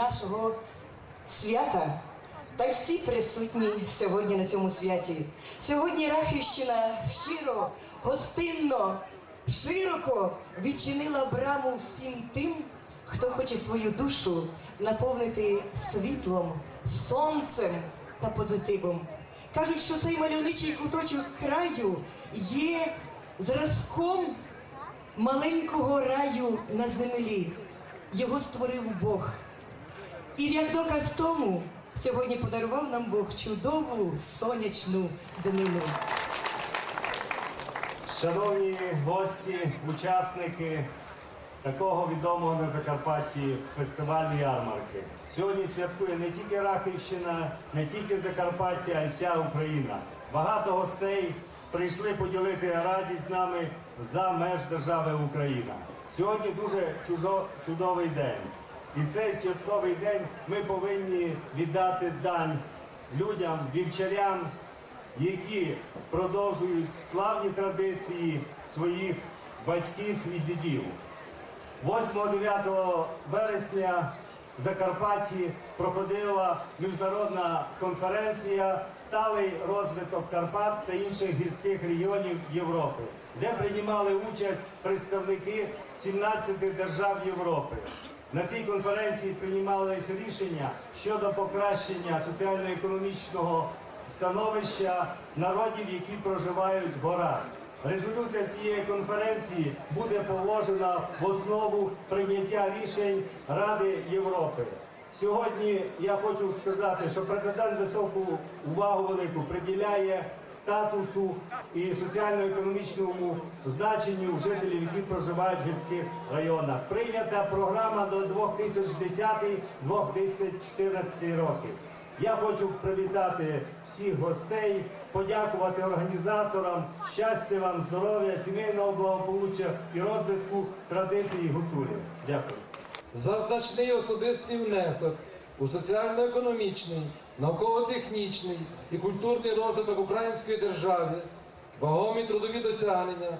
нашого свята та всі присутні сьогодні на цьому святі. Сьогодні Рахівщина щиро, гостинно, широко відчинила браму всім тим, хто хоче свою душу наповнити світлом, сонцем та позитивом. Кажуть, що цей мальовничий куточок краю є зразком маленького раю на землі. Його створив Бог. І як доказ тому, сьогодні подарував нам Бог чудову сонячну днину. Шановні гості, учасники такого відомого на Закарпатті фестивалю ярмарки. Сьогодні святкує не тільки Рахівщина, не тільки Закарпаття, а й вся Україна. Багато гостей прийшли поділити радість з нами за меж держави Україна. Сьогодні дуже чужо- чудовий день. І цей святковий день ми повинні віддати дань людям, вівчарям, які продовжують славні традиції своїх батьків і дідів. 8-9 вересня в Закарпатті проходила міжнародна конференція Сталий розвиток Карпат та інших гірських регіонів Європи, де приймали участь представники 17 держав Європи. На цій конференції приймалися рішення щодо покращення соціально-економічного становища народів, які проживають в горах. Резолюція цієї конференції буде положена в основу прийняття рішень Ради Європи. Сьогодні я хочу сказати, що президент високу увагу велику приділяє статусу і соціально-економічному значенню жителів, які проживають в гірських районах. Прийнята програма до 2010-2014 років. Я хочу привітати всіх гостей, подякувати організаторам, щастя вам, здоров'я, сімейного благополуччя і розвитку традицій гуцулів. Дякую. за значний особистий внесок у соціально-економічний, науково-технічний і культурний розвиток української держави, вагомі трудові досягнення,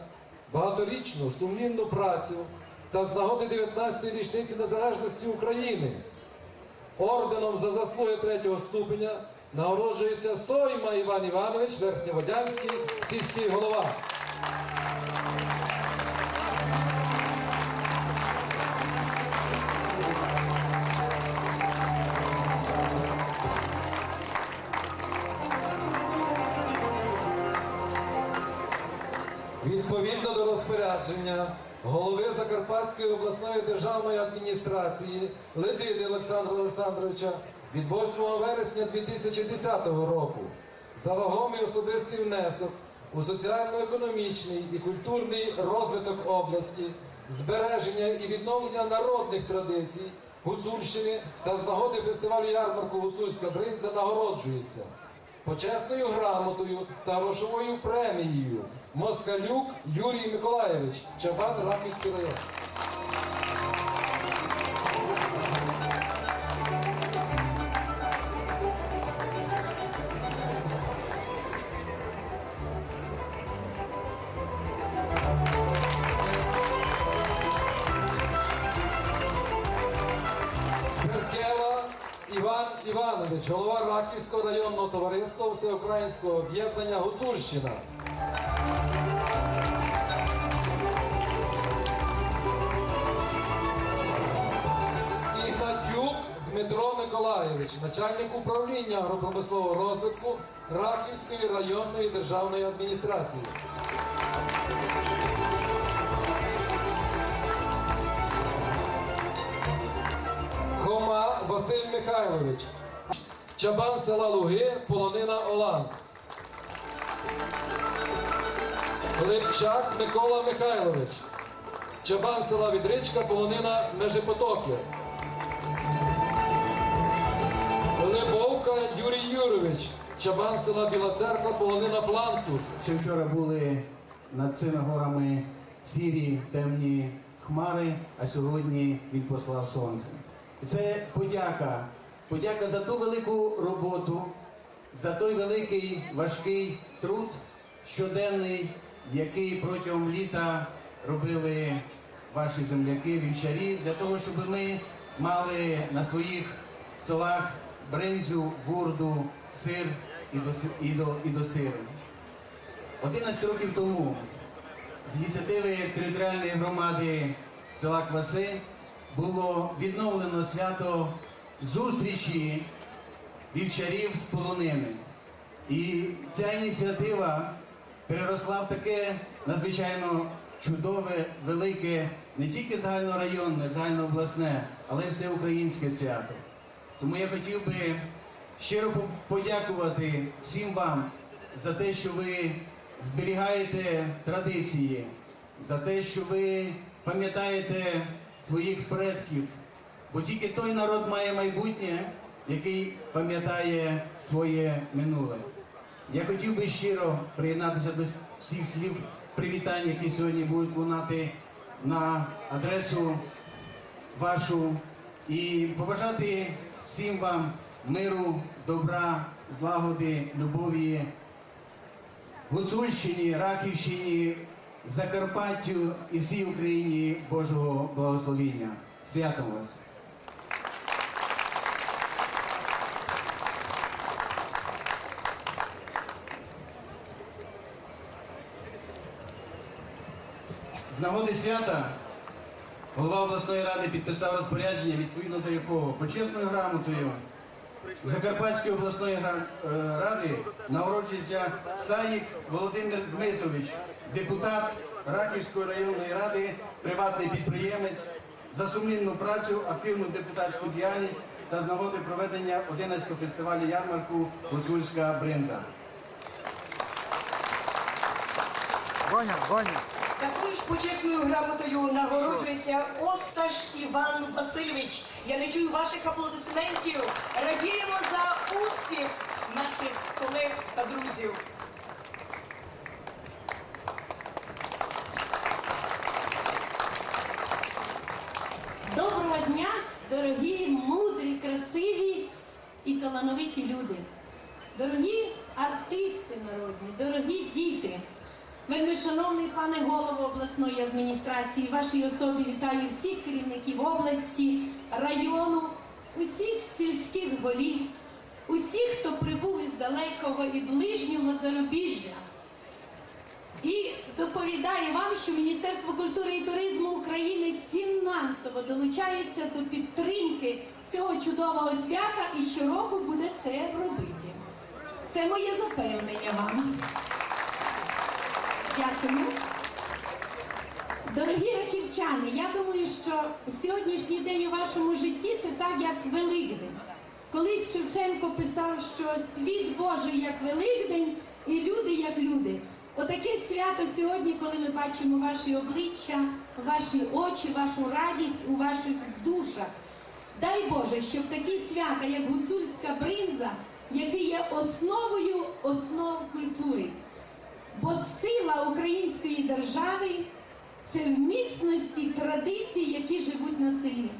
багаторічну сумлінну працю та з нагоди 19-ї річниці незалежності України. Орденом за заслуги третього ступеня нагороджується Сойма Іван Іванович, Верхньоводянський сільський голова. Розпорядження голови Закарпатської обласної державної адміністрації Ледиди Олександра Олександровича від 8 вересня 2010 року за вагомий особистий внесок у соціально-економічний і культурний розвиток області, збереження і відновлення народних традицій Гуцульщини та з нагоди фестивалю ярмарку Гуцульська бринза нагороджується почесною грамотою та грошовою премією Москалюк Юрій Миколаєвич, Чабан Раківський район. Іван Іванович, голова Раківського районного товариства Всеукраїнського об'єднання Гуцульщина. Миколаєвич, начальник управління агропромислового розвитку Раківської районної державної адміністрації. Хома Василь Михайлович, Чабан села Луги, полонина Олан. Липчак Микола Михайлович, Чабан села Відричка, полонина Межипотоки. Либовка Юрій Юрович, Чабан села Біла Церква, полонина Флантус. Ще вчора були над цими горами сірі темні хмари, а сьогодні він послав сонце. І це подяка. Подяка за ту велику роботу, за той великий важкий труд щоденний, який протягом літа робили ваші земляки, вівчарі, для того, щоб ми мали на своїх столах бринзю, бурду, сир і до, і до, і до сиру. 11 років тому з ініціативи територіальної громади села Кваси було відновлено свято зустрічі вівчарів з полонини. І ця ініціатива переросла в таке надзвичайно чудове, велике, не тільки загальнорайонне, загальнообласне, але й всеукраїнське свято. Тому я хотів би щиро подякувати всім вам за те, що ви зберігаєте традиції, за те, що ви пам'ятаєте своїх предків, бо тільки той народ має майбутнє, який пам'ятає своє минуле. Я хотів би щиро приєднатися до всіх слів привітань, які сьогодні будуть лунати на адресу вашу і побажати всім вам миру, добра, злагоди, любові, Гуцульщині, Рахівщині, Закарпаттю і всій Україні Божого благословіння. Святом вас! З нагоди свята голова обласної ради підписав розпорядження, відповідно до якого почесною грамотою Закарпатської обласної е, ради нагороджується Саїк Володимир Дмитрович, депутат Раківської районної ради, приватний підприємець за сумлінну працю, активну депутатську діяльність та з нагоди проведення 11-го фестивалю ярмарку Гуцульська бринза. Ваня, Ваня. Такою ж почесною грамотою нагороджується Осташ Іван Васильович. Я не чую ваших аплодисментів. Радіємо за успіх наших колег та друзів. Доброго дня, дорогі, мудрі, красиві і талановиті люди. Дорогі артисти народні, дорогі діти. Вельми шановний пане голово обласної адміністрації, вашій особі вітаю всіх керівників області, району, усіх сільських голів, усіх, хто прибув із далекого і ближнього зарубіжжя. І доповідає вам, що Міністерство культури і туризму України фінансово долучається до підтримки цього чудового свята і щороку буде це робити. Це моє запевнення вам. Дякую. Дорогі рахівчани, я думаю, що сьогоднішній день у вашому житті це так, як Великдень. Колись Шевченко писав, що світ Божий як Великдень і люди як люди. Отаке свято сьогодні, коли ми бачимо ваші обличчя, ваші очі, вашу радість у ваших душах. Дай Боже, щоб такі свята, як гуцульська бринза, які є основою основ культури. Бо сила української держави це в міцності традицій, які живуть на селі.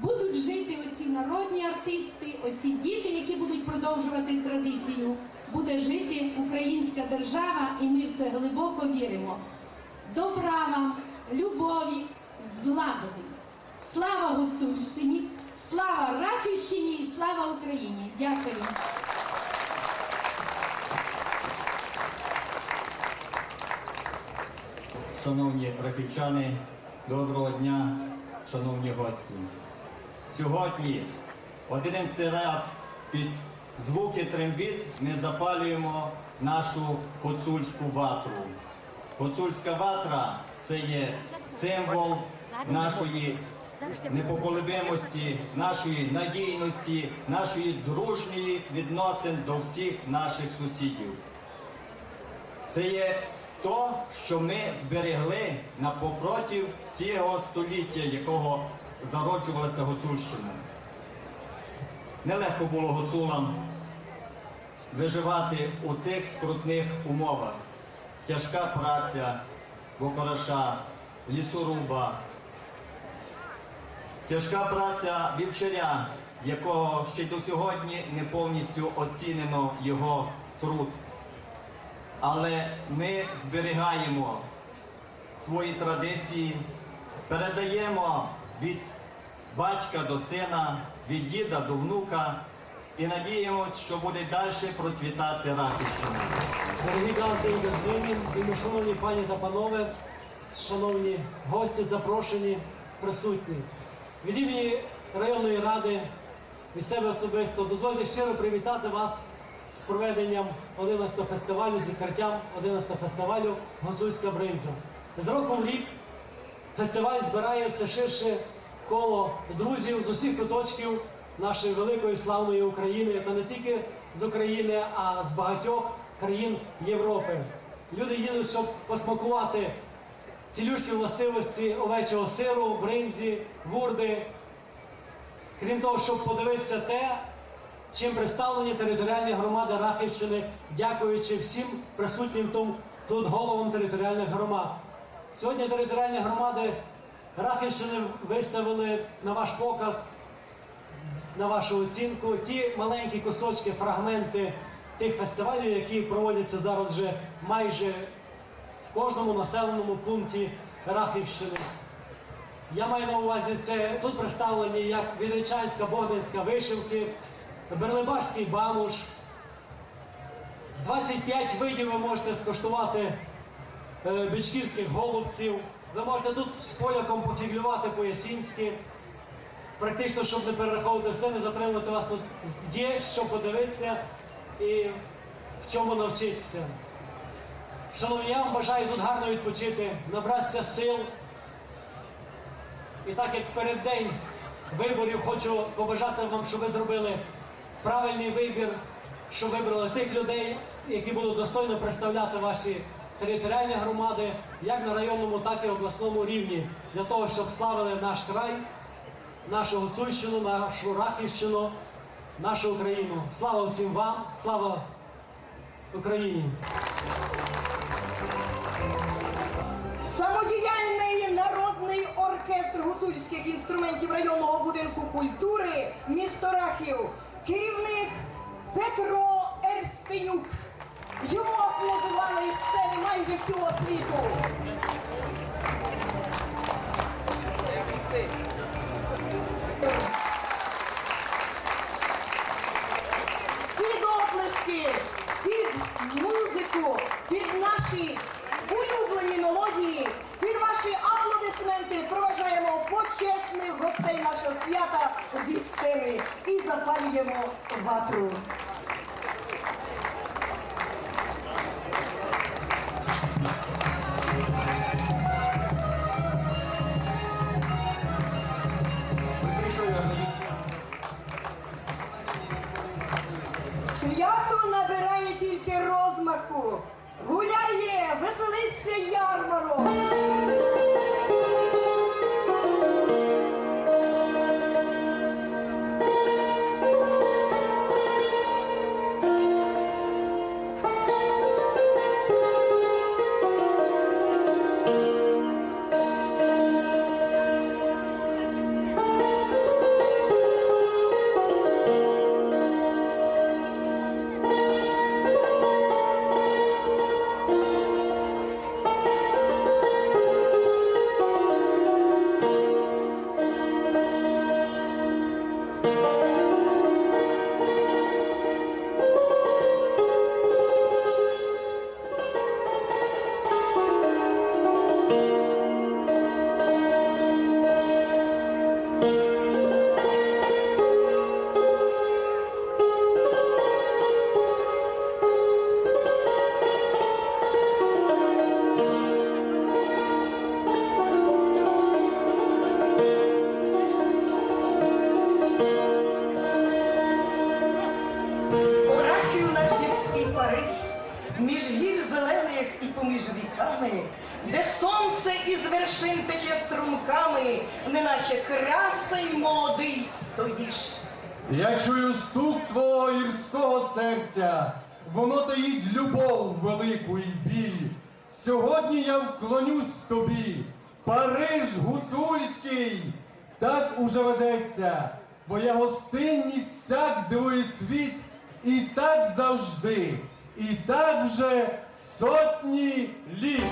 Будуть жити оці народні артисти, оці діти, які будуть продовжувати традицію. Буде жити українська держава, і ми в це глибоко віримо. Добра вам, любові, злагоди. Слава Гуцульщині, слава Рахівщині і слава Україні! Дякую. Шановні рахівчани, доброго дня, шановні гості. Сьогодні, 11 раз під звуки трембіт ми запалюємо нашу гуцульську ватру. Гуцульська ватра це є символ нашої непоколебимості, нашої надійності, нашої дружньої відносин до всіх наших сусідів. Це є то, що ми зберегли на попротив всього століття, якого зароджувалася Гуцульщина. Нелегко було гуцулам виживати у цих скрутних умовах. Тяжка праця бокораша, лісоруба, тяжка праця вівчаря, якого ще до сьогодні не повністю оцінено його труд але ми зберігаємо свої традиції, передаємо від батька до сина, від діда до внука і надіємось, що буде далі процвітати Рахівщина. Дорогі газди і газдині, вельми шановні пані та панове, шановні гості, запрошені, присутні. Від імені районної ради від себе особисто дозвольте щиро привітати вас з проведенням 11-го фестивалю, з відкриттям 11-го фестивалю Гуцульська бринза. З року в рік фестиваль збирає все ширше коло друзів з усіх куточків нашої великої славної України, та не тільки з України, а з багатьох країн Європи. Люди їдуть, щоб посмакувати цілющі властивості овечого сиру, бринзі, вурди. Крім того, щоб подивитися те, чим представлені територіальні громади Рахівщини, дякуючи всім присутнім тут, головам територіальних громад. Сьогодні територіальні громади Рахівщини виставили на ваш показ, на вашу оцінку, ті маленькі кусочки, фрагменти тих фестивалів, які проводяться зараз вже майже в кожному населеному пункті Рахівщини. Я маю на увазі це тут представлені як Відречанська Богданська вишивки, Берлибашський бамуш. 25 видів ви можете скуштувати е, бичківських голубців. Ви можете тут з поляком пофіглювати по-ясінськи. Практично, щоб не перераховувати все, не затримувати вас тут є, що подивитися і в чому навчитися. Шановні, я вам бажаю тут гарно відпочити, набратися сил. І так як перед день виборів хочу побажати вам, щоб ви зробили правильний вибір, щоб вибрали тих людей, які будуть достойно представляти ваші територіальні громади, як на районному, так і обласному рівні, для того, щоб славили наш край, нашу Гуцульщину, нашу Рахівщину, нашу Україну. Слава всім вам, слава Україні! Самодіяльний народний оркестр гуцульських інструментів районного будинку культури місто Рахів. Керівник Петро Ерстенюк. Йому аплодували із сцени майже всього світу. Свято набирає тільки розмаху. Гуляє, веселиться ярмарок. Неначе красень молодий стоїш. Я чую стук твого гірського серця, воно таїть любов велику і біль. Сьогодні я вклонюсь тобі, Париж гуцульський, так уже ведеться. Твоя гостинність всяк дивує світ, і так завжди, і так вже сотні літ.